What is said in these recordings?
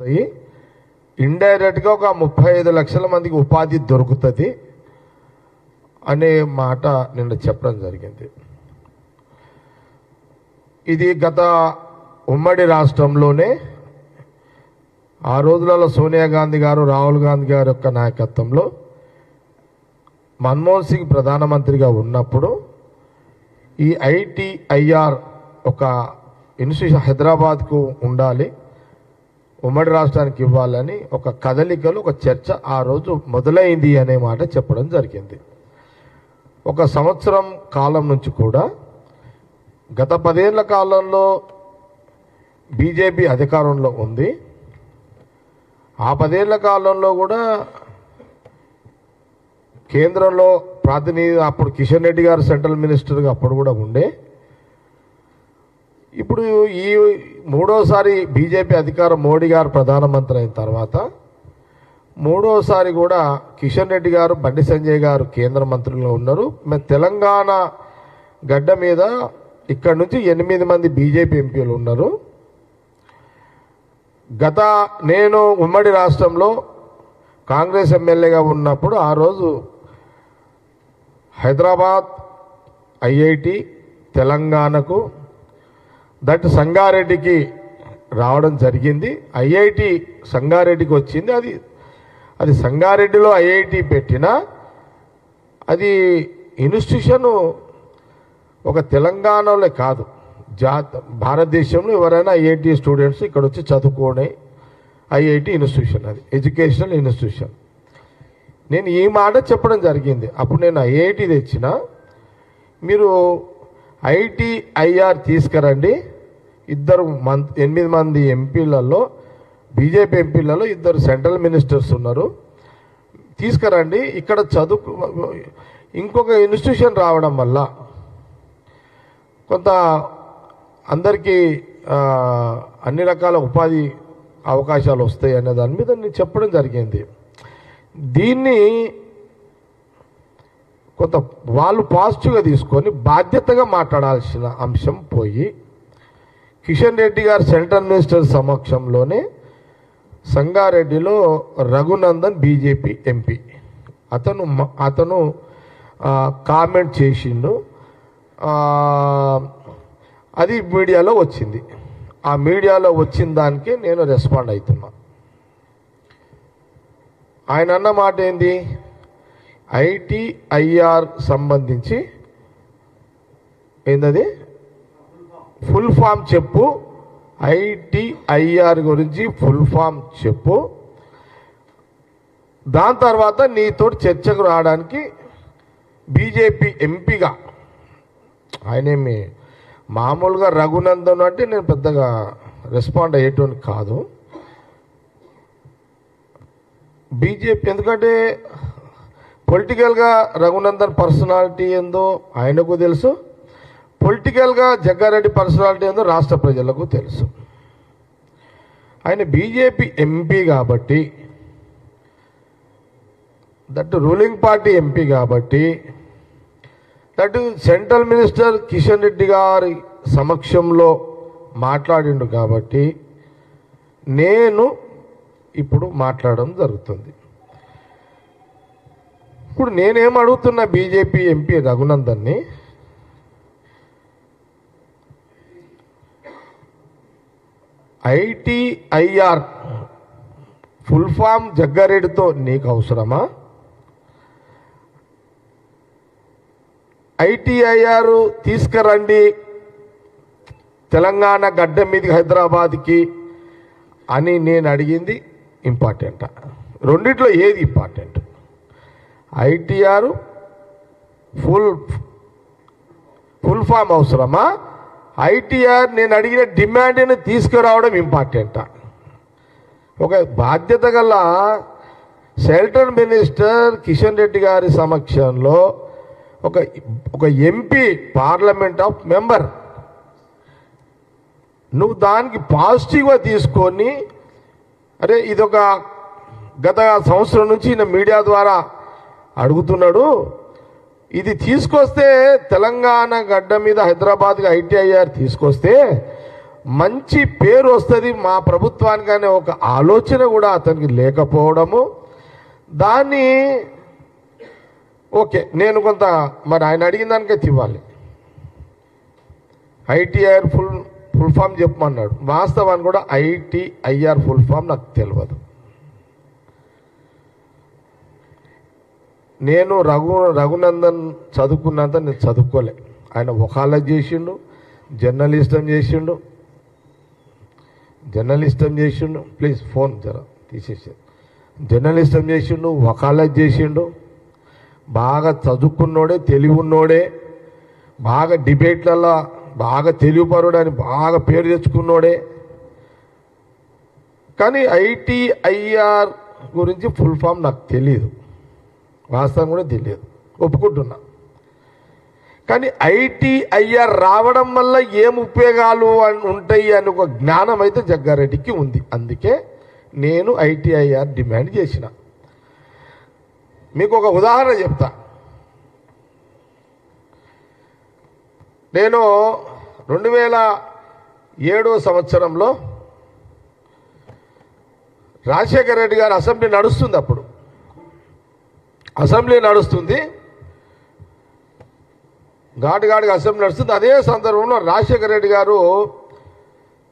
వస్తాయి. ఇండైరెక్ట్గా ఒక ముప్పై ఐదు లక్షల మందికి ఉపాధి దొరుకుతుంది అనే మాట నిన్న చెప్పడం జరిగింది. ఇది గత ఉమ్మడి రాష్ట్రంలోనే ఆ రోజులలో సోనియా గాంధీ గారు రాహుల్ గాంధీ గారి యొక్క నాయకత్వంలో మన్మోహన్ సింగ్ ప్రధానమంత్రిగా ఉన్నప్పుడు ఈ ఐటీఐఆర్ ఒక ఇన్స్టిట్యూషన్ హైదరాబాద్కు ఉండాలి. ఉమ్మడి రాష్ట్రానికి ఇవ్వాలని ఒక కదలికలు ఒక చర్చ ఆ రోజు మొదలైంది అనే మాట చెప్పడం జరిగింది. ఒక సంవత్సరం కాలం నుంచి కూడా గత పదేళ్ళ కాలంలో బీజేపీ అధికారంలో ఉంది. ఆ పదేళ్ళ కాలంలో కూడా కేంద్రంలో ప్రాతినిధ్యం అప్పుడు కిషన్ రెడ్డి గారు సెంట్రల్ మినిస్టర్గా అప్పుడు కూడా ఉండే. ఇప్పుడు ఈ మూడోసారి బీజేపీ అధికారం మోడీ గారు ప్రధానమంత్రి అయిన తర్వాత మూడోసారి కూడా కిషన్ రెడ్డి గారు బండి సంజయ్ గారు కేంద్ర మంత్రులుగా ఉన్నారు. తెలంగాణ గడ్డ మీద ఇక్కడ నుంచి ఎనిమిది మంది బీజేపీ ఎంపీలు ఉన్నారు. గత నేను ఉమ్మడి రాష్ట్రంలో కాంగ్రెస్ ఎమ్మెల్యేగా ఉన్నప్పుడు ఆ రోజు హైదరాబాద్ ఐఐటి తెలంగాణకు దట్ సంగారెడ్డికి రావడం జరిగింది. ఐఐటి సంగారెడ్డికి వచ్చింది. అది అది సంగారెడ్డిలో ఐఐటి పెట్టినా అది ఇన్స్టిట్యూషన్ ఒక తెలంగాణలో కాదు. జాత భారతదేశంలో ఎవరైనా ఐఐటి స్టూడెంట్స్ ఇక్కడ వచ్చి చదువుకోనే ఐఐటి ఇన్స్టిట్యూషన్ అది ఎడ్యుకేషనల్ ఇన్స్టిట్యూషన్. నేను ఈ మాట చెప్పడం జరిగింది. అప్పుడు నేను ఐఐటి తెచ్చిన. మీరు ఐటీఐఆర్ తీసుకురండి. ఇద్దరు మం ఎనిమిది మంది ఎంపీలలో బీజేపీ ఎంపీలలో ఇద్దరు సెంట్రల్ మినిస్టర్స్ ఉన్నారు. తీసుకురండి. ఇక్కడ చదువు ఇంకొక ఇన్స్టిట్యూషన్ రావడం వల్ల కొంత అందరికీ అన్ని రకాల ఉపాధి అవకాశాలు వస్తాయి అనే దాని మీద నేను చెప్పడం జరిగింది. దీన్ని కొంత వాళ్ళు పాజిటివ్గా తీసుకొని బాధ్యతగా మాట్లాడాల్సిన అంశం పోయి కిషన్ రెడ్డి గారు సెంట్రల్ మినిస్టర్ సమక్షంలోనే సంగారెడ్డిలో రఘునందన్ బీజేపీ ఎంపీ. అతను అతను కామెంట్ చేసిండు. అది మీడియాలో వచ్చింది. ఆ మీడియాలో వచ్చిన దానికి నేను రెస్పాండ్ అవుతున్నా ఆయన అన్న మాట ఏంది? ఐటీఐఆర్ సంబంధించి ఏందది? ఫుల్ ఫామ్ చెప్పు. ఐటీఐఆర్ గురించి ఫుల్ ఫామ్ చెప్పు. దాని తర్వాత నీతో చర్చకు రావడానికి బీజేపీ ఎంపీగా ఆయనేమి మామూలుగా రఘునందన్ అంటే నేను పెద్దగా రెస్పాండ్ అయ్యేటువంటి కాదు. బీజేపీ ఎందుకంటే పొలిటికల్గా రఘునందన్ పర్సనాలిటీ ఏందో ఆయనకు తెలుసు. పొలిటికల్గా జగ్గారెడ్డి పర్సనాలిటీ ఏందో రాష్ట్ర ప్రజలకు తెలుసు. ఆయన బీజేపీ ఎంపీ కాబట్టి దట్ రూలింగ్ పార్టీ ఎంపీ కాబట్టి that central minister Kishan Reddy గారి సమక్షంలో మాట్లాడిండు కాబట్టి నేను ఇప్పుడు మాట్లాడడం జరుగుతుంది. ఇప్పుడు నేనేం అడుగుతున్నా బీజేపీ ఎంపీ రఘునందన్ని ఐటీఐఆర్ ఫుల్ ఫామ్ జగ్గారెడ్డితో నీకు అవసరమా? ఐటీఐఆర్ తీసుకురండి తెలంగాణ గడ్డ మీదకి హైదరాబాద్కి అని నేను అడిగింది ఇంపార్టెంట్. రెండిట్లో ఏది important? ITR full full form అవసరమా? ఐటీఆర్ నేను అడిగిన డిమాండ్ని తీసుకురావడం ఇంపార్టెంటా. ఒక బాధ్యత గల సెంట్రల్ మినిస్టర్ కిషన్ రెడ్డి గారి సమక్షంలో ఒక ఒక ఎంపీ పార్లమెంట్ ఆఫ్ మెంబర్. నువ్వు దానికి పాజిటివ్గా తీసుకొని అరే ఇదొక గత సంవత్సరం నుంచి ఈయన మీడియా ద్వారా అడుగుతున్నాడు ఇది తీసుకొస్తే తెలంగాణ గడ్డ మీద హైదరాబాద్గా ఐటీఐఆర్ తీసుకొస్తే మంచి పేరు వస్తుంది మా ప్రభుత్వానికి అనే ఒక ఆలోచన కూడా అతనికి లేకపోవడము. దాన్ని ఓకే నేను కొంత మరి ఆయన అడిగిన దానికైతే ఇవ్వాలి ఐటీఐఆర్ ఫుల్ ఫుల్ ఫామ్ చెప్పమన్నాడు. వాస్తవాన్ని కూడా ఐటీఐఆర్ ఫుల్ ఫామ్ నాకు తెలియదు నేను రఘు రఘునందన్ చదువుకున్నంత నేను చదువుకోలే. ఆయన వకాలత్ చేసిండు జర్నలిస్టం చేసిండు జర్నలిస్టం చేసిండు. ప్లీజ్ ఫోన్ జర తీసేసి జర్నలిస్టం చేసిండు వకాలత్ చేసిండు. బాగా చదువుకున్నోడే తెలివి ఉన్నోడే బాగా డిబేట్లలో బాగా తెలివిపరుడు అని బాగా పేరు తెచ్చుకున్నోడే. కానీ ఐటీఐఆర్ గురించి ఫుల్ ఫామ్ నాకు తెలియదు వాస్తవం కూడా తెలియదు ఒప్పుకుంటున్నా. కానీ ఐటీఐఆర్ రావడం వల్ల ఏం ఉపయోగాలు ఉంటాయి అని ఒక జ్ఞానం అయితే జగ్గారెడ్డికి ఉంది. అందుకే నేను ఐటీఐఆర్ డిమాండ్ చేసిన. మీకు ఒక ఉదాహరణ చెప్తా. నేను రెండు వేల ఏడో సంవత్సరంలో రాజశేఖర రెడ్డి గారు అసెంబ్లీ నడుస్తుంది అప్పుడు. అసెంబ్లీ నడుస్తుంది. ఘాటు ఘాటుగా అసెంబ్లీ నడుస్తుంది. అదే సందర్భంలో రాజశేఖర రెడ్డి గారు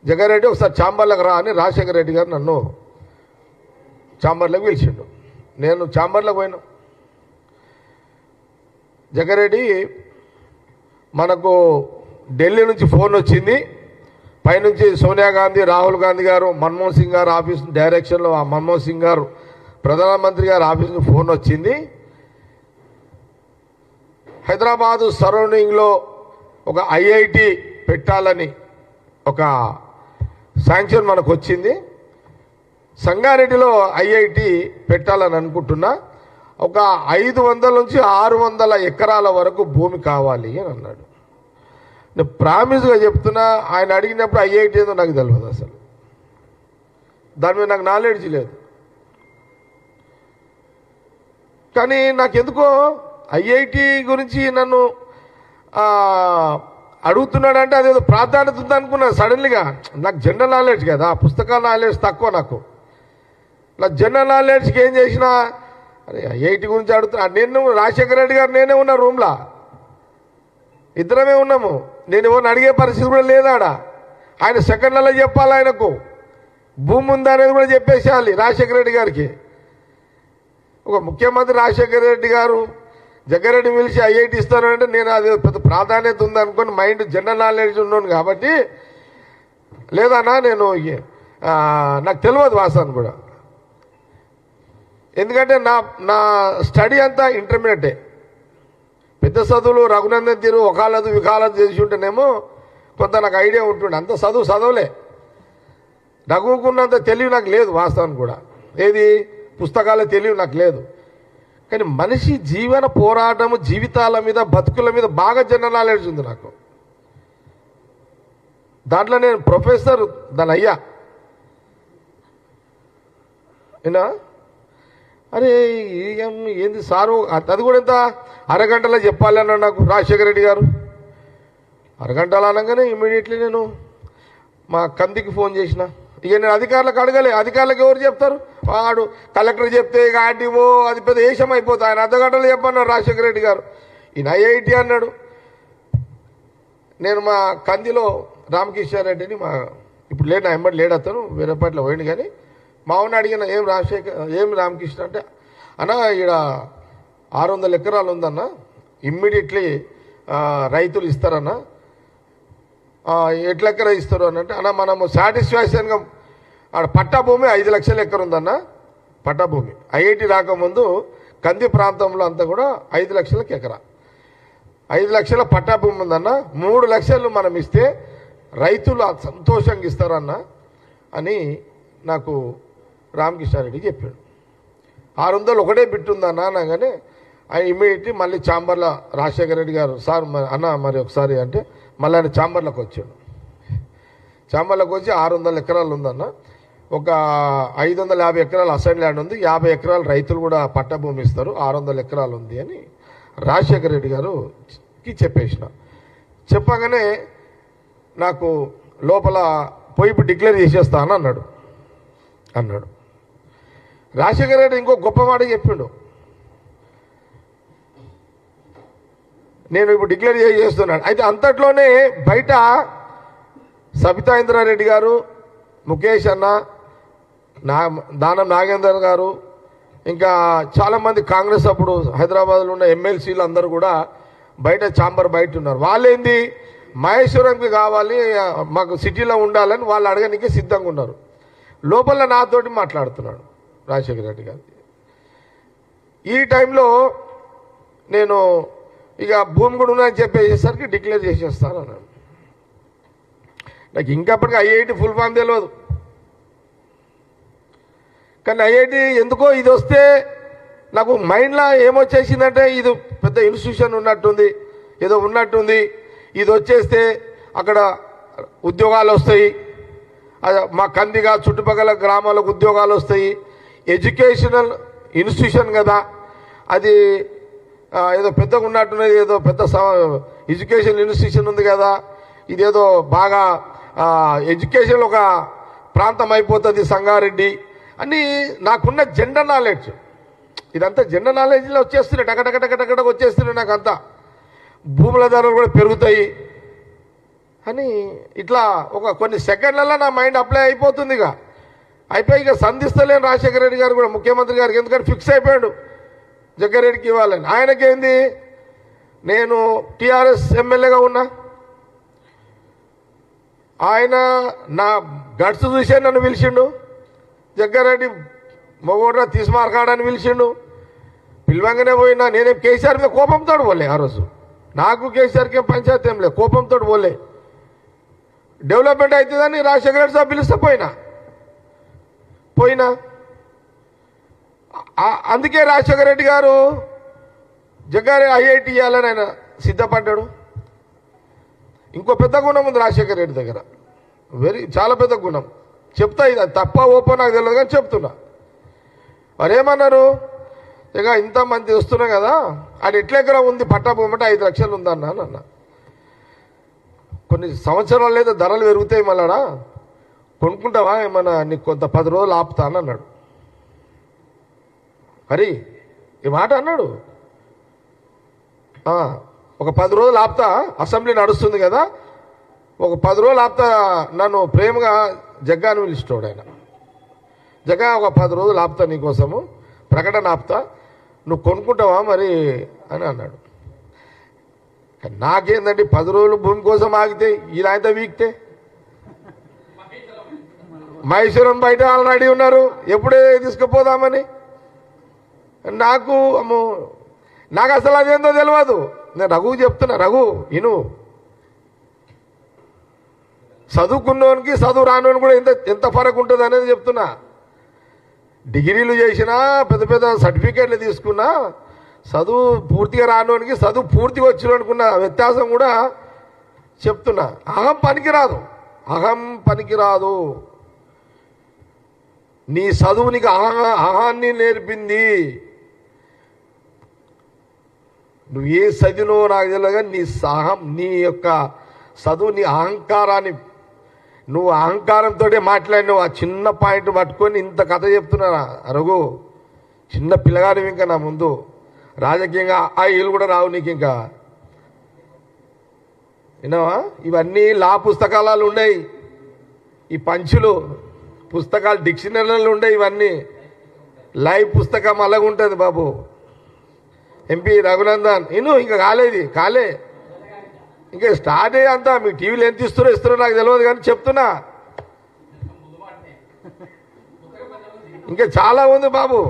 జగారెడ్డి ఒకసారి చాంబర్లకు రా అని రాజశేఖర రెడ్డి గారు నన్ను చాంబర్లకు పిలిచిండు. నేను చాంబర్లకు పోయినా. జగారెడ్డి మనకు ఢిల్లీ నుంచి ఫోన్ వచ్చింది. పైనుంచి సోనియా గాంధీ రాహుల్ గాంధీ గారు మన్మోహన్ సింగ్ గారు ఆఫీస్ డైరెక్షన్లో మన్మోహన్ సింగ్ గారు ప్రధానమంత్రి గారి ఆఫీస్కి ఫోన్ వచ్చింది. హైదరాబాదు సరౌండింగ్లో ఒక ఐఐటి పెట్టాలని ఒక శాంక్షన్ మనకు వచ్చింది సంగారెడ్డిలో ఐఐటి పెట్టాలని అనుకుంటున్నా. ఒక ఐదు వందల నుంచి ఆరు వందల ఎకరాల వరకు భూమి కావాలి అని అన్నాడు. నేను ప్రామిస్గా చెప్తున్నా ఆయన అడిగినప్పుడు ఐఐటి ఏదో నాకు తెలియదు అసలు. దాని మీద నాకు నాలెడ్జ్ లేదు. కానీ నాకెందుకో ఐఐటి గురించి నన్ను అడుగుతున్నాడంటే అదేదో ప్రాధాన్యత ఉంది అనుకున్నాను సడన్లీగా. నాకు జనరల్ నాలెడ్జ్ కదా పుస్తకాల నాలెడ్జ్ తక్కువ నాకు. నా జనరల్ నాలెడ్జ్కి ఏం చేసినా అరే ఐఐటి గురించి అడుగుతున్నా. నేను రాజశేఖర రెడ్డి గారు నేనే ఉన్నా రూమ్లో. ఇద్దరమే ఉన్నాము. నేను ఎవరిని అడిగే పరిస్థితి కూడా లేదాడ. ఆయన సెకండ్లలో చెప్పాలి ఆయనకు. భూమి ఉందా అనేది కూడా చెప్పేసేయాలి రాజశేఖర రెడ్డి గారికి. ఒక ముఖ్యమంత్రి రాజశేఖర రెడ్డి గారు జగ్గారెడ్డి పిలిచి ఐఐటి ఇస్తానంటే నేను అది పెద్ద ప్రాధాన్యత ఉందనుకొని మైండ్ జనరల్ నాలెడ్జ్ ఉన్నాను కాబట్టి లేదన్నా నేను నాకు తెలియదు వాసాను కూడా. ఎందుకంటే నా నా స్టడీ అంతా ఇంటర్మీడియటే. పెద్ద చదువులు రఘునందన్ తీరు ఒకళ్ళదు వికాలదు చేసి ఉంటేనేమో కొంత నాకు ఐడియా ఉంటుండే. అంత చదువు చదవలే. రఘుకున్నంత తెలివి నాకు లేదు వాస్తవం కూడా. ఏది? పుస్తకాల తెలివి నాకు లేదు. కానీ మనిషి జీవన పోరాటము జీవితాల మీద బతుకుల మీద బాగా జనరల్ నాలెడ్జ్ ఉంది నాకు. దాంట్లో నేను ప్రొఫెసర్ దాని అయ్యా. ఏనా? అరే ఏం ఏంది సారు? అది కూడా ఎంత? అరగంటలో చెప్పాలి అన్నాడు నాకు రాజశేఖర రెడ్డి గారు. అరగంటలో అనగానే ఇమీడియట్లీ నేను మా కందికి ఫోన్ చేసిన. ఇక నేను అధికారులకు అడగలే. అధికారులకు ఎవరు చెప్తారు? వాడు కలెక్టర్ చెప్తే ఇక ఆర్టీఓ అది పెద్ద ఏషం అయిపోతుంది. ఆయన అర్ధగంటలు చెప్పన్నాడు రాజశేఖర రెడ్డి గారు. ఈయన ఐఐటి అన్నాడు. నేను మా కందిలో రామకిషన్ రెడ్డిని మా ఇప్పుడు లేడు ఎంబడి లేడు అతను వేరే పట్ల పోయింది కానీ మా ఉన్న అడిగిన ఏం రాజశేఖర్ ఏం రామకృష్ణ? అంటే అన్న ఈడ ఆరు వందల ఎకరాలు ఉందన్న ఇమ్మీడియట్లీ రైతులు ఇస్తారన్నా ఎట్ల ఎకర ఇస్తారు అని అంటే అన్న మనము సాటిస్ఫాక్షన్గా ఆడ పట్టా భూమి ఐదు లక్షల ఎకర ఉందన్న. పట్టా భూమి ఐఐటి రాకముందు కంది ప్రాంతంలో అంతా కూడా ఐదు లక్షలకి ఎకరా. ఐదు లక్షల పట్టా భూమి ఉందన్న. మూడు లక్షలు మనం ఇస్తే రైతులు సంతోషంగా ఇస్తారన్న అని నాకు రామకృష్ణారెడ్డి చెప్పాడు. ఆరు వందలు ఒకటే బిట్టుందన్న అనగానే ఆయన ఇమీడియట్లీ మళ్ళీ చాంబర్ల రాజశేఖర రెడ్డి గారు సార్ మరి అన్న మరి ఒకసారి అంటే మళ్ళీ ఆయన చాంబర్లోకి వచ్చాడు. చాంబర్లోకి వచ్చి ఆరు వందల ఎకరాలు ఉందన్న. ఒక ఐదు వందల యాభై ఎకరాలు అసైన్ ల్యాండ్ ఉంది. యాభై ఎకరాలు రైతులు కూడా పట్టభూమి ఇస్తారు. ఆరు వందల ఎకరాలు ఉంది అని రాజశేఖర రెడ్డి గారుకి చెప్పేసిన. చెప్పగానే నాకు లోపల పోయి డిక్లేర్ చేసేస్తాను అన్నాడు. అన్నాడు. రాజశేఖర రెడ్డి ఇంకో గొప్ప మాట చెప్పిండు. నేను ఇప్పుడు డిక్లేర్ చేస్తున్నాను. అయితే అంతట్లోనే బయట సబితా ఇంద్రారెడ్డి గారు ముఖేష్ అన్న నా దానం నాగేందర్ గారు ఇంకా చాలామంది కాంగ్రెస్ అప్పుడు హైదరాబాద్లో ఉన్న ఎమ్మెల్సీలు అందరూ కూడా బయట చాంబర్ బయట ఉన్నారు. వాళ్ళేంది? మహేశ్వరంకి కావాలి మాకు సిటీలో ఉండాలని వాళ్ళు అడగడానికి సిద్ధంగా ఉన్నారు. లోపల నాతోటి మాట్లాడుతున్నాడు రాజశేఖర రెడ్డి గారు. ఈ టైంలో నేను ఇక భూమి కూడా ఉందని చెప్పేసరికి డిక్లేర్ చేసేస్తాను అన్నాను నాకు ఇంకప్పటికీ ఐఐటి ఫుల్ ఫామ్ తెలియదు కానీ ఐఐటి ఎందుకో ఇది వస్తే నాకు మైండ్లో ఏమొచ్చేసిందంటే ఇది పెద్ద ఇన్స్టిట్యూషన్ ఉన్నట్టుంది ఏదో ఉన్నట్టుంది. ఇది వచ్చేస్తే అక్కడ ఉద్యోగాలు వస్తాయి. అది మా కందిగా చుట్టుపక్కల గ్రామాలకు ఉద్యోగాలు వస్తాయి. ఎడ్యుకేషనల్ ఇన్స్టిట్యూషన్ కదా. అది ఏదో పెద్దగా ఉన్నట్టున్నది ఏదో పెద్ద ఎడ్యుకేషన్ ఇన్స్టిట్యూషన్ ఉంది కదా. ఇదేదో బాగా ఎడ్యుకేషన్ ఒక ప్రాంతం అయిపోతుంది సంగారెడ్డి. అని నాకున్న జెండర్ నాలెడ్జ్. ఇదంతా జెండర్ నాలెడ్జ్లో వచ్చేస్తున్నాయి టకటక వచ్చేస్తున్నాయి నాకు అంతా భూముల ధరలు కూడా పెరుగుతాయి. అని ఇట్లా ఒక కొన్ని సెకండ్లలో నా మైండ్ అప్లై అయిపోతుంది ఇక అయిపోయి ఇక సంధిస్తలేను రాజశేఖర రెడ్డి గారు కూడా ముఖ్యమంత్రి గారికి. ఎందుకంటే ఫిక్స్ అయిపోయాడు. జగ్గారెడ్డికి ఇవ్వాలని. ఆయనకేంది? నేను టీఆర్ఎస్ ఎమ్మెల్యేగా ఉన్నా. ఆయన నా గడ్స్ చూసే నన్ను పిలిచిండు. జగ్గారెడ్డి మగోడ్రా తీసుమారకాడని పిలిచిండు. పిలవంగానే పోయినా నేనేం కేసీఆర్ మీద కోపంతో పోలే ఆ రోజు. నాకు కేసీఆర్కి పంచాయతీ ఏం లేదు కోపంతో పోలే. డెవలప్మెంట్ అవుతుందని రాజశేఖర రెడ్డి సార్ పిలిస్తే పోయినా. పోయినా. అందుకే రాజశేఖర రెడ్డి గారు జగ్గారే ఐఐటి ఇవ్వాలని ఆయన సిద్ధపడ్డాడు. ఇంకో పెద్ద గుణం ఉంది రాజశేఖర రెడ్డి దగ్గర. వెరీ చాలా పెద్ద గుణం. చెప్తా ఇది అది తప్ప ఓపో నాకు తెలియదు కానీ చెప్తున్నా. మరి ఏమన్నారు ఇక ఇంత మంది వస్తున్నాం కదా అది ఎట్లెక్కడ ఉంది? పట్టా భూమి ఐదు లక్షలు ఉందన్నా అన్న. కొన్ని సంవత్సరాలు అయితే ధరలు పెరుగుతాయి మళ్ళా కొనుక్కుంటావా? ఏమన్నా నీకు కొంత పది రోజులు ఆపుతాను అన్నాడు. హరి ఈ మాట అన్నాడు. ఒక పది రోజులు ఆపుతా అసెంబ్లీ నడుస్తుంది కదా ఒక పది రోజులు ఆపుతా నన్ను ప్రేమగా జగ్గా అని పిలిచినోడు ఆయన. జగ్గా ఒక పది రోజులు ఆపుతా నీకోసము ప్రకటన ఆపుతా నువ్వు కొనుక్కుంటావా మరి అని అన్నాడు. నాకేందండి పది రోజులు భూమి కోసం ఆగితే ఇలా అయితే వీక్తే? మైసూరం బయట ఆల్రెడీ ఉన్నారు ఎప్పుడే తీసుకుపోదామని? నాకు అమ్మో నాకు అసలు అదేందో తెలియదు నేను రఘు చెప్తున్నా రఘు ఇను చదువుకున్నోనికి చదువు రానోని కూడా ఎంత ఎంత ఫరక్ ఉంటుంది అనేది చెప్తున్నా. డిగ్రీలు చేసినా పెద్ద పెద్ద సర్టిఫికేట్లు తీసుకున్నా చదువు పూర్తిగా రానోనికి చదువు పూర్తిగా వచ్చిన అనుకున్న వ్యత్యాసం కూడా చెప్తున్నా. అహం పనికిరాదు. అహం పనికిరాదు. నీ చదువు నీకు అహ అహాన్ని నేర్పింది. నువ్వు ఏ చదివినో నాకు తెలియదు నీ సహం నీ యొక్క చదువు నీ అహంకారాన్ని నువ్వు అహంకారంతో మాట్లాడినావు. ఆ చిన్న పాయింట్ పట్టుకొని ఇంత కథ చెప్తున్నా రఘు చిన్న పిల్లగాడు ఇంకా నా ముందు. రాజకీయంగా ఆ ఇల్లు కూడా రావు నీకు ఇంకా. విన్నావా? ఇవన్నీ లా పుస్తకాలు ఉన్నాయి ఈ పంచులు పుస్తకాలు డిక్షనరీలు ఉన్నాయి ఇవన్నీ. లైవ్ పుస్తకం అలాగుంటుంది బాబు. ఎంపీ రఘునందన్ ఇను ఇంకా కాలేదు కాలే. ఇంకా స్టార్ట్ అయ్యి అంతా మీ టీవీలో ఎంత ఇస్తారో ఇస్తారో నాకు తెలియదు కానీ చెప్తున్నా. ఇంకా చాలా ఉంది బాబు.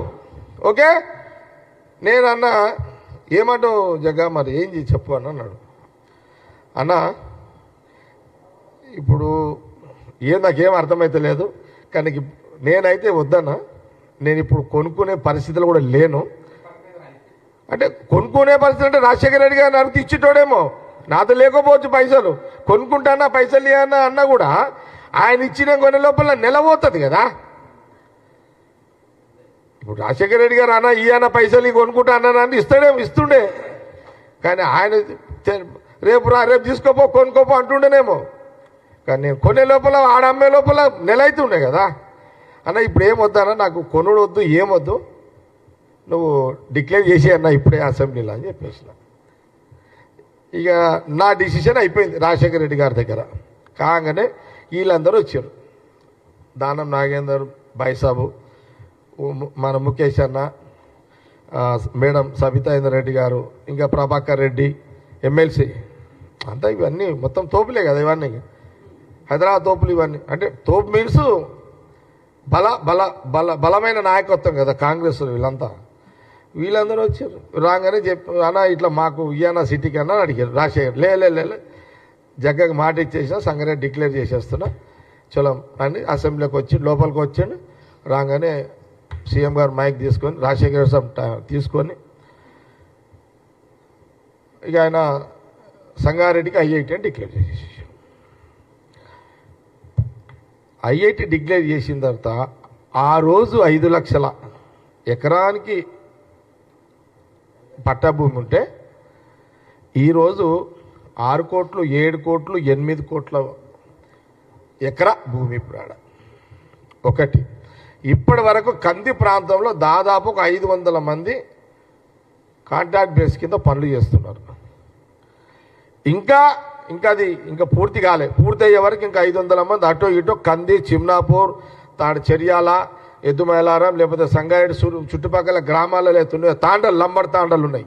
ఓకే? నేను అన్న ఏమంటావు జగ్గా? మరి ఏం చెప్పు అని అన్నాడు. అన్న ఇప్పుడు ఏం నాకేం అర్థమైతే కానీ నేనైతే వద్దన్నా. నేను ఇప్పుడు కొనుక్కునే పరిస్థితులు కూడా లేను. అంటే కొనుక్కునే పరిస్థితి అంటే రాజశేఖర రెడ్డి గారు నరికి ఇచ్చేటోడేమో. నాతో లేకపోవచ్చు పైసలు. కొనుక్కుంటానా పైసలు ఇవ్వనా అన్నా కూడా ఆయన ఇచ్చిన కొన్ని లోపల నెల పోతుంది కదా. ఇప్పుడు రాజశేఖర రెడ్డి గారు అన్న ఇయ్యన పైసలు ఇవి కొనుక్కుంటా అన్న అని ఇస్తాడేమో ఇస్తుండే. కానీ ఆయన రేపు రా రేపు తీసుకోపో కొనుక్కోపో అంటుండేనేమో. కానీ నేను కొనే లోపల ఆడ అమ్మే లోపల నెల అవుతుండే కదా. అన్న ఇప్పుడు ఏం వద్దన్న నాకు కొనుడు వద్దు ఏమొద్దు నువ్వు డిక్లేర్ చేసి అన్న ఇప్పుడే అసెంబ్లీలో అని చెప్పేసిన. ఇక నా డిసిషన్ అయిపోయింది రాజశేఖర రెడ్డి గారి దగ్గర. కాగానే వీళ్ళందరూ వచ్చారు. దానం నాగేందర్ బాయిసాబు మన ముఖేష్ అన్న మేడం సబితా ఇందర్ రెడ్డి గారు ఇంకా ప్రభాకర్ రెడ్డి ఎమ్మెల్సీ అంతా ఇవన్నీ మొత్తం తోపులే కదా ఇవన్నీ. హైదరాబాద్ తోపులు ఇవన్నీ. అంటే తోపు మీన్స్ బల బల బల బలమైన నాయకత్వం కదా కాంగ్రెస్ వీళ్ళంతా. వీళ్ళందరూ వచ్చారు. రాగానే చెప్పి అన్న ఇట్లా మాకు ఇయ్యన్న సిటీకి అన్న అడిగారు. రాజశేఖర్ లే లే జగ్గకి మాట ఇచ్చేసిన సంగారెడ్డి డిక్లేర్ చేసేస్తున్నా. చలం అని అసెంబ్లీకి వచ్చి లోపలికి వచ్చాడు రాగానే సీఎం గారు మైక్ తీసుకొని రాజశేఖర్ సాబ్ తీసుకొని ఇక ఆయన సంగారెడ్డికి ఐఐటి అని డిక్లేర్ చేసేసాడు ఐఐటి డిక్లేర్ చేసిన తర్వాత ఆ రోజు ఐదు లక్షల ఎకరానికి పట్టా భూమి ఉంటే ఈరోజు ఆరు కోట్లు ఏడు కోట్లు ఎనిమిది కోట్ల ఎకరా భూమి ఇప్పుడు ఆడ. ఒకటి. ఇప్పటి వరకు కంది ప్రాంతంలో దాదాపు ఒక ఐదు వందల మంది కాంట్రాక్ట్ బేస్ కింద పనులు చేస్తున్నారు. ఇంకా ఇంకా అది ఇంకా పూర్తి కాలే. పూర్తి అయ్యే వరకు ఇంకా ఐదు వందల మంది అటో ఇటో కంది చిమ్నాపూర్ తాడు చర్యాల ఎద్దుమైలారం లేకపోతే సంగారెడ్డి చుట్టుపక్కల గ్రామాలలో ఎత్తున్నాయి తాండలు లంబర్ తాండలు ఉన్నాయి.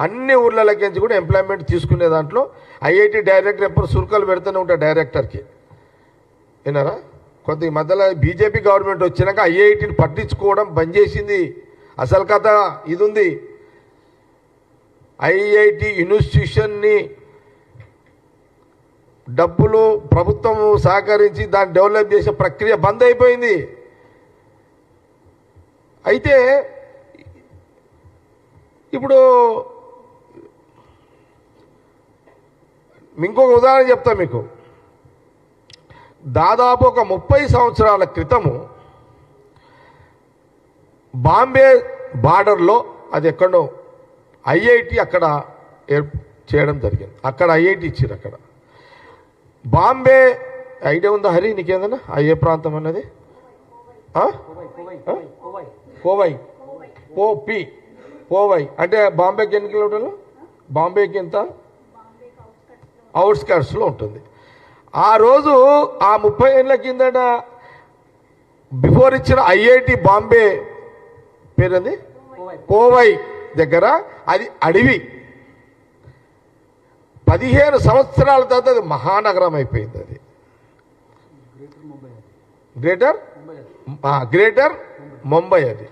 అన్ని ఊర్లలోకించి కూడా ఎంప్లాయ్మెంట్ తీసుకునే దాంట్లో ఐఐటి డైరెక్టర్ ఎప్పుడు సురుకలు పెడుతూనే ఉంటారు డైరెక్టర్కి. విన్నారా? కొంత ఈ మధ్యలో బీజేపీ గవర్నమెంట్ వచ్చినాక ఐఐటిని పట్టించుకోవడం బంద్ చేసింది. అసలు కథ ఇది ఉంది ఐఐటి ఇన్స్టిట్యూషన్ని డబ్బులు ప్రభుత్వం సహకరించి దాన్ని డెవలప్ చేసే ప్రక్రియ బంద్ అయిపోయింది. అయితే ఇప్పుడు ఇంకొక ఉదాహరణ చెప్తా మీకు. దాదాపు ఒక ముప్పై సంవత్సరాల క్రితము బాంబే బార్డర్లో అది ఎక్కడో ఐఐటి అక్కడ చేయడం జరిగింది. అక్కడ ఐఐటి ఇచ్చారు అక్కడ. బాంబే ఐడియా ఉందా హరి? నీకేదన్నా? అయ్యే ప్రాంతం అన్నది? కోవై పి కోవై అంటే బాంబేకి ఎన్ని కిలోమీటర్లు? బాంబేకి ఎంత? అవుట్స్కర్ట్స్లో ఉంటుంది. ఆ రోజు ఆ ముప్పై ఏళ్ళ కిందట బిఫోర్ ఇచ్చిన ఐఐటి బాంబే పేరుంది? కోవై దగ్గర అది అడవి. పదిహేను సంవత్సరాల తర్వాత అది మహానగరం అయిపోయింది అది. గ్రేటర్ గ్రేటర్ ముంబై అది.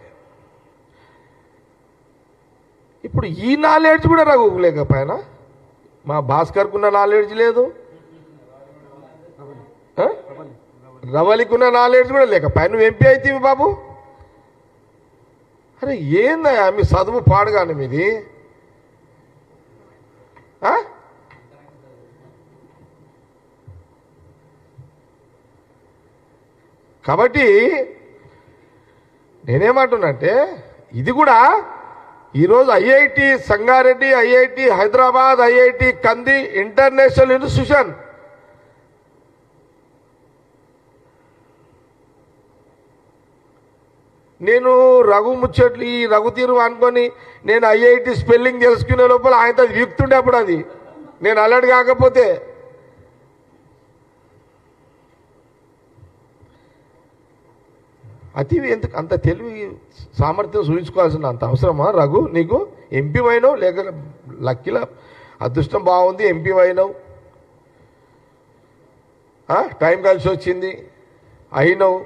ఇప్పుడు ఈ నాలెడ్జ్ కూడా రఘు లేకపోయినా? మా భాస్కర్కున్న నాలెడ్జ్ లేదు. ఆ? రవలికున్న నాలెడ్జ్ కూడా లేకపోయా నువ్వు ఎంపీ అయితే బాబు. అరే ఏందయ్యా మీ చదువు పాడుగాను మీది? కాబట్టి నేనేమంటున్నంటే ఇది కూడా ఈరోజు IIT Sangareddy IIT Hyderabad IIT Kandi international institution. నేను రఘు ముచ్చట్లు ఈ రఘు తీరు అనుకొని నేను ఐఐటి స్పెల్లింగ్ తెలుసుకునే లోపల ఆయనతో అది అప్పుడు అది. నేను అలర్ట్ కాకపోతే అతి ఎందుకు అంత తెలివి సామర్థ్యం చూపించుకోవాల్సిన అంత అవసరమా? రఘు నీకు ఎంపీ అయినావు లేక లక్కీల అదృష్టం బాగుంది ఎంపీ అయినావు. టైం కలిసి వచ్చింది అయినావు.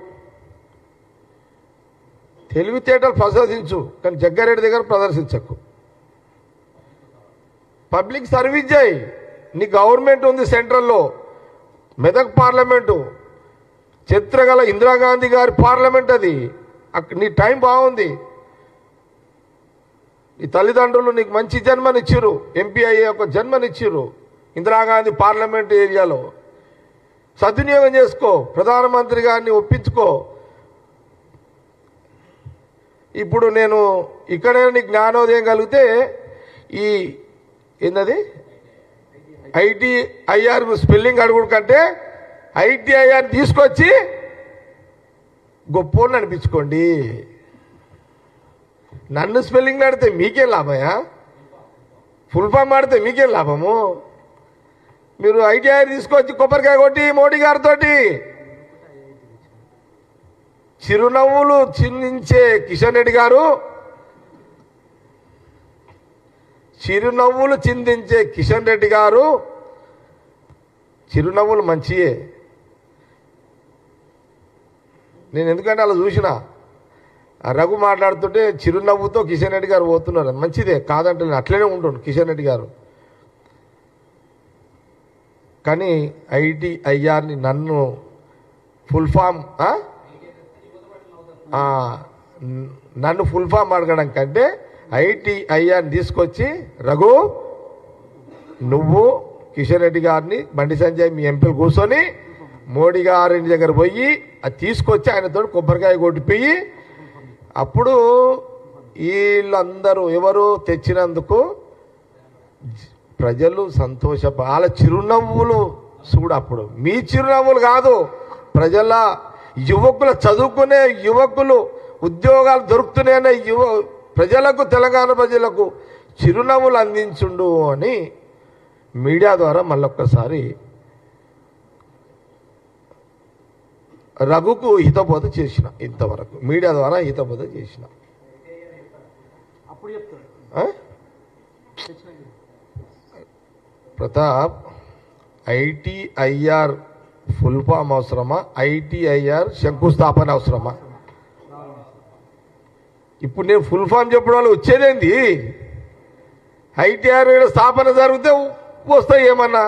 తెలివితేటలు ప్రదర్శించు కానీ జగ్గారెడ్డి దగ్గర ప్రదర్శించకు. పబ్లిక్ సర్వీస్ చేయి. నీ గవర్నమెంట్ ఉంది సెంట్రల్లో. మెదక్ పార్లమెంటు. చిత్రగల ఇందిరాగాంధీ గారి పార్లమెంట్ అది. అక్కడ నీ టైం బాగుంది. నీ తల్లిదండ్రులు నీకు మంచి జన్మనిచ్చిర్రు. ఎంపీ అయ్యే ఒక జన్మనిచ్చిరు ఇందిరాగాంధీ పార్లమెంట్ ఏరియాలో. సద్వినియోగం చేసుకో. ప్రధానమంత్రి గారిని ఒప్పించుకో. ఇప్పుడు నేను ఇక్కడే నీకు జ్ఞానోదయం కలిగితే ఈ ఏంటది ఐటీ ఐఆర్ స్పెల్లింగ్ అడుగుడు కంటే ఐటీఐఆర్ తీసుకొచ్చి గొప్పోళ్ళు అనిపించుకోండి నన్ను స్పెల్లింగ్ ఆడితే మీకేం లాభమయ్యా? ఫుల్ ఫామ్ ఆడితే మీకేం లాభము? మీరు ఐటీఐ తీసుకొచ్చి కొబ్బరికాయ కొట్టి మోడీ గారితో చిరునవ్వులు చిందించే కిషన్ రెడ్డి గారు చిరునవ్వులు చిందించే కిషన్ రెడ్డి గారు చిరునవ్వులు మంచియే. నేను ఎందుకంటే అలా చూసిన. రఘు మాట్లాడుతుంటే చిరునవ్వుతో కిషన్ రెడ్డి గారు పోతున్నారు. మంచిదే కాదంటే నేను అట్లనే ఉంటాను కిషన్ రెడ్డి గారు. కానీ ఐటీ ఐఆర్ని నన్ను ఫుల్ ఫామ్ నన్ను ఫుల్ ఫామ్ అడగడం కంటే ఐటీఐఆర్ని తీసుకొచ్చి రఘు నువ్వు కిషన్ రెడ్డి గారిని బండి సంజయ్ మీ ఎంపీలు కూర్చొని మోడీ గారి దగ్గర పోయి అది తీసుకొచ్చి ఆయనతో కొబ్బరికాయ కొట్టిపోయి అప్పుడు వీళ్ళందరూ ఎవరు తెచ్చినందుకు ప్రజలు సంతోష వాళ్ళ చిరునవ్వులు చూడు అప్పుడు. మీ చిరునవ్వులు కాదు ప్రజల యువకుల చదువుకునే యువకులు ఉద్యోగాలు దొరుకుతున్నాయనే యువ ప్రజలకు తెలంగాణ ప్రజలకు చిరునవ్వులు అందించుండు అని మీడియా ద్వారా మళ్ళొక్కసారి రఘుకు హితబోధ చేసిన ఇంతవరకు. మీడియా ద్వారా హితబోధ చేసిన. ప్రతాప్ ఐటీఐఆర్ ఫుల్ ఫామ్ అవసరమా? ఐటీఐఆర్ శంకుస్థాపన అవసరమా? ఇప్పుడు నేను ఫుల్ ఫామ్ చెప్పడం వల్ల వచ్చేదేంది? ఐటీఆర్ స్థాపన జరిగితే వస్తాయి ఏమన్నా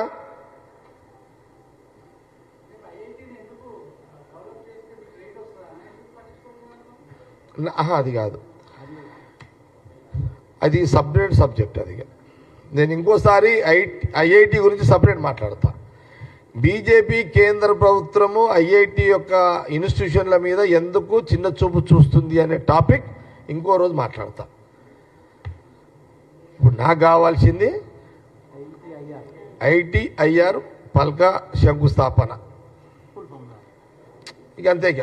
ఆహా, అది కాదు. అది సపరేట్ సబ్జెక్ట్ అది నేను ఇంకోసారి ఐటి ఐఐటి గురించి సపరేట్ మాట్లాడతా. బీజేపీ కేంద్ర ప్రభుత్వము ఐఐటి యొక్క ఇన్స్టిట్యూషన్ల మీద ఎందుకు చిన్న చూపు చూస్తుంది అనే టాపిక్ ఇంకో రోజు మాట్లాడతా. ఇప్పుడు నాకు కావాల్సింది ఐటీఐఆర్ పల్కా శంకుస్థాపన. ఇక అంతే ఇక.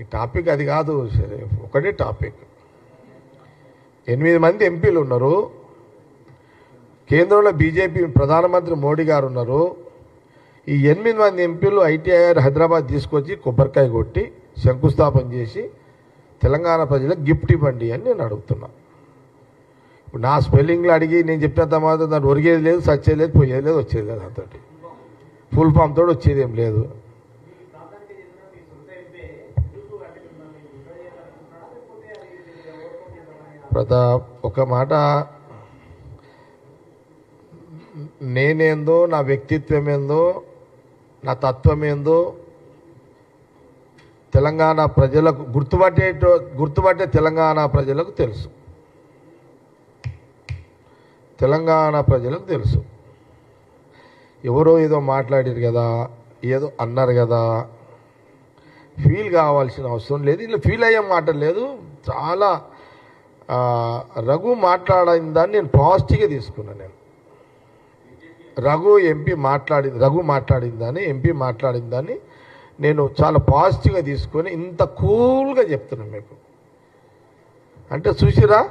ఈ టాపిక్ అది కాదు సరే ఒకటే టాపిక్. ఎనిమిది మంది ఎంపీలు ఉన్నారు. కేంద్రంలో బీజేపీ ప్రధానమంత్రి మోడీ గారు ఉన్నారు. ఈ ఎనిమిది మంది ఎంపీలు ఐటీఐఆర్ హైదరాబాద్ తీసుకొచ్చి కొబ్బరికాయ కొట్టి శంకుస్థాపన చేసి తెలంగాణ ప్రజలకు గిఫ్ట్ ఇవ్వండి అని నేను అడుగుతున్నా. ఇప్పుడు నా స్పెల్లింగ్లో అడిగి నేను చెప్పినంత మాత్రం దాన్ని ఒరిగేది లేదు సచ్చేది లేదు పోయేది లేదు వచ్చేది లేదు అంతటి ఫుల్ ఫామ్ తోడు వచ్చేది ఏం లేదు. ప్రతాప్ ఒక మాట. నేనేందో నా వ్యక్తిత్వం ఏందో నా తత్వం ఏందో తెలంగాణ ప్రజలకు గుర్తుపట్టే గుర్తుపట్టే తెలంగాణ ప్రజలకు తెలుసు. తెలంగాణ ప్రజలకు తెలుసు. ఎవరో ఏదో మాట్లాడారు కదా ఏదో అన్నారు కదా. ఫీల్ కావాల్సిన అవసరం లేదు. ఇలా ఫీల్ అయ్యే మాట లేదు. చాలా రఘు మాట్లాడిన దాన్ని నేను పాజిటివ్గా తీసుకున్నాను నేను. రఘు ఎంపీ మాట్లాడి రఘు మాట్లాడిన దాన్ని ఎంపీ మాట్లాడిన దాన్ని నేను చాలా పాజిటివ్గా తీసుకొని ఇంత కూల్గా చెప్తున్నాను మీకు. అంటే చూసిరా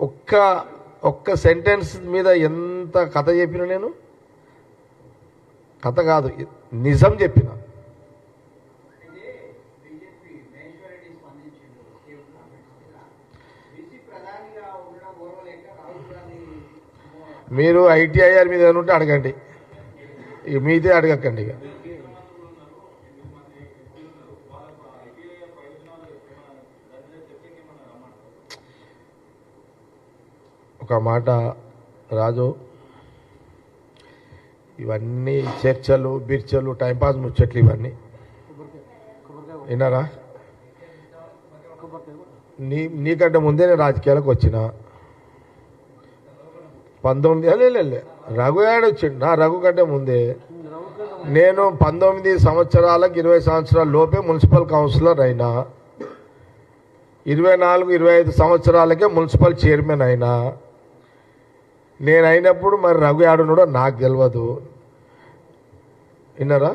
ఒక్క ఒక్క సెంటెన్స్ మీద ఎంత కథ చెప్పిన నేను? కథ కాదు నిజం చెప్పిన. మీరు ఐటీఐఆర్ మీద ఏమైనా ఉంటే అడగండి. ఇక మీదే అడగకండి ఇక. ఒక మాట రాజు ఇవన్నీ చర్చలు బిర్చలు టైంపాస్ ముచ్చట్లు ఇవన్నీ. విన్నారా? నీ నీకంటే ముందే నేను రాజకీయాలకు వచ్చిన. పంతొమ్మిది లేదు రఘు యాడ్ వచ్చిండు. నా రఘు కంటే ముందే. నేను పంతొమ్మిది సంవత్సరాలకు ఇరవై సంవత్సరాల లోపే మున్సిపల్ కౌన్సిలర్ అయినా ఇరవై నాలుగు ఇరవై ఐదు సంవత్సరాలకే మున్సిపల్ చైర్మన్ అయినా నేను అయినప్పుడు మరి రఘు ఆడున్నాడో నాకు తెలియదు విన్నారా?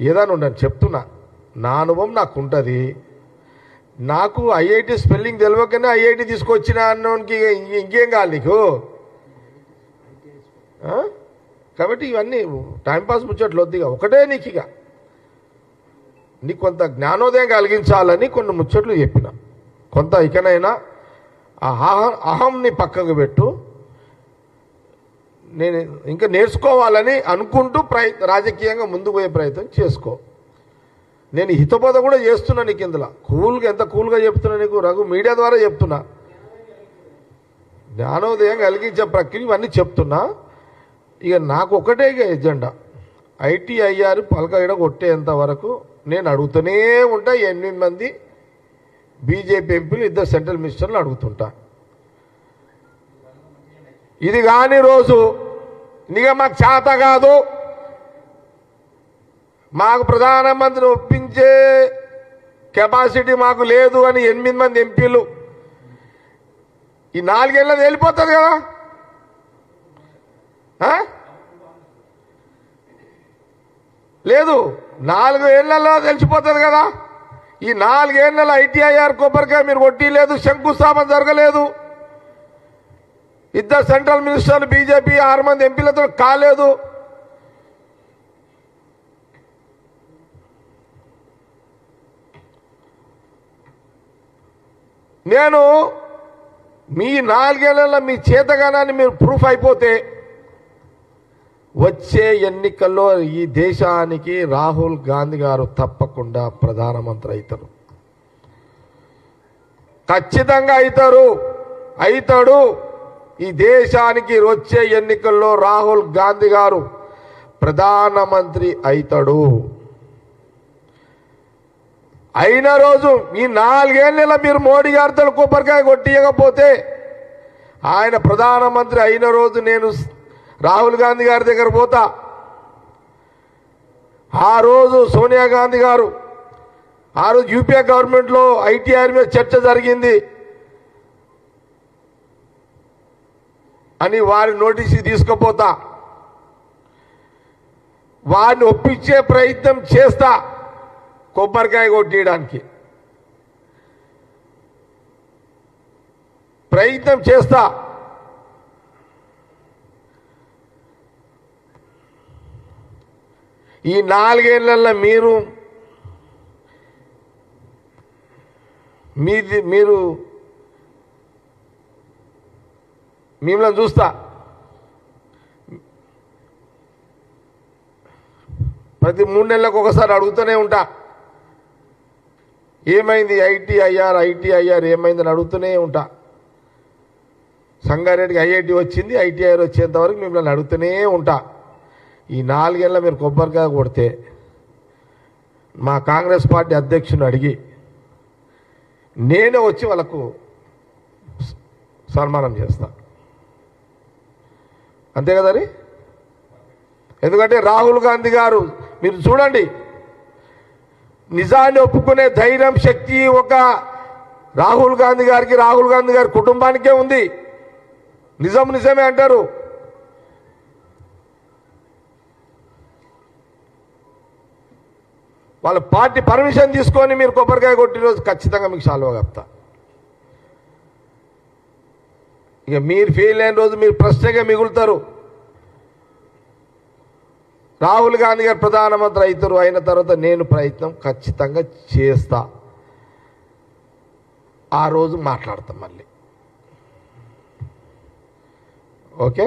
ఏదైనా ఉండను చెప్తున్నా. నా అనుభవం నాకు ఉంటుంది నాకు ఐఐటి స్పెల్లింగ్ తెలియకనే ఐఐటి తీసుకొచ్చిన అన్నోనికి ఇంకేం కావాలి నీకు? కాబట్టి ఇవన్నీ టైంపాస్ ముచ్చట్లు వద్దిగా ఒకటే నీకు ఇక. నీకు కొంత జ్ఞానోదయం కలిగించాలని కొన్ని ముచ్చట్లు చెప్పిన. కొంత ఇకనైనా ఆ అహంని పక్కకు పెట్టు. నేను ఇంకా నేర్చుకోవాలని అనుకుంటూ ప్రయ రాజకీయంగా ముందుకు పోయే ప్రయత్నం చేసుకో. నేను హితబోధ కూడా చేస్తున్నా నీకు ఇందులో. కూల్గా ఎంత కూల్గా చెప్తున్నా నీకు? రఘు మీడియా ద్వారా చెప్తున్నా. జ్ఞానోదయం కలిగించే ప్రక్రియ ఇవన్నీ చెప్తున్నా. ఇక నాకు ఒకటే ఇక ఎజెండా. ఐటీఐఆర్ పలక కొట్టేంత వరకు నేను అడుగుతూనే ఉంటా ఎనిమిది మంది బీజేపీ ఎంపీలు ఇద్దరు సెంట్రల్ మినిస్టర్లు అడుగుతుంటా. ఇది కాని రోజు ఇక మాకు చేత కాదు. మాకు ప్రధానమంత్రిని ఒప్పించే కెపాసిటీ మాకు లేదు అని ఎనిమిది మంది ఎంపీలు. ఈ నాలుగేళ్ళది వెళ్ళిపోతుంది కదా. లేదు నాలుగు ఏళ్ళలో తెలిసిపోతుంది కదా. ఈ నాలుగేళ్ళలో ఐటీఐఆర్ కొబ్బరికాయ మీరు కొట్టి లేదు శంకుస్థాపన జరగలేదు. ఇద్దరు సెంట్రల్ మినిస్టర్లు బీజేపీ ఆరు మంది ఎంపీలతో కాలేదు. నేను మీ నాలుగేళ్ళలో మీ చేతగానాన్ని మీరు ప్రూఫ్ అయిపోతే వచ్చే ఎన్నికల్లో ఈ దేశానికి రాహుల్ గాంధీ గారు తప్పకుండా ప్రధానమంత్రి అవుతారు. ఖచ్చితంగా అవుతారు. అవుతాడు. ఈ దేశానికి వచ్చే ఎన్నికల్లో రాహుల్ గాంధీ గారు ప్రధానమంత్రి అవుతాడు. అయిన రోజు ఈ నాలుగేళ్ళ మీరు మోడీ గారితో కొబ్బరికాయ కొట్టియకపోతే ఆయన ప్రధానమంత్రి అయిన రోజు నేను రాహుల్ గాంధీ గారి దగ్గర పోతా. ఆ రోజు సోనియా గాంధీ గారు ఆ రోజు యూపీఏ గవర్నమెంట్లో ఐటీఆర్ మీద చర్చ జరిగింది. అని వారి నోటీసు తీసుకుపోతా. వారిని ఒప్పించే ప్రయత్నం చేస్తా. కొబ్బరికాయ కొట్టేయడానికి. ప్రయత్నం చేస్తా. ఈ నాలుగేళ్ళలో మీరు మీది మీరు మిమ్మల్ని చూస్తా. ప్రతి మూడు నెలలకు ఒకసారి అడుగుతూనే ఉంటా. ఏమైంది ఐటీఐఆర్ ఐటీఐఆర్ ఏమైందని అడుగుతూనే ఉంటా. సంగారెడ్డికి ఐఐటి వచ్చింది ఐటీఐఆర్ వచ్చేంత వరకు మిమ్మల్ని అడుగుతూనే ఉంటా. ఈ నాలుగేళ్ళ మీరు కొబ్బరికాయ కొడితే మా కాంగ్రెస్ పార్టీ అధ్యక్షుని అడిగి నేనే వచ్చి వాళ్ళకు సన్మానం చేస్తా. అంతే కదరి ఎందుకంటే రాహుల్ గాంధీ గారు మీరు చూడండి నిజాన్ని ఒప్పుకునే ధైర్యం శక్తి ఒక రాహుల్ గాంధీ గారికి రాహుల్ గాంధీ గారి కుటుంబానికే ఉంది. నిజం నిజమే అంటారు. వాళ్ళ పార్టీ పర్మిషన్ తీసుకొని మీరు కొబ్బరికాయ కొట్టిన రోజు ఖచ్చితంగా మీకు సాల్వ కప్తా. ఇక మీరు ఫెయిల్ అయిన రోజు మీరు ప్రశ్నగా మిగులుతారు. రాహుల్ గాంధీ గారు ప్రధానమంత్రి అవుతారు అయిన తర్వాత నేను ప్రయత్నం ఖచ్చితంగా చేస్తా. ఆ రోజు మాట్లాడతాం మళ్ళీ. ఓకే?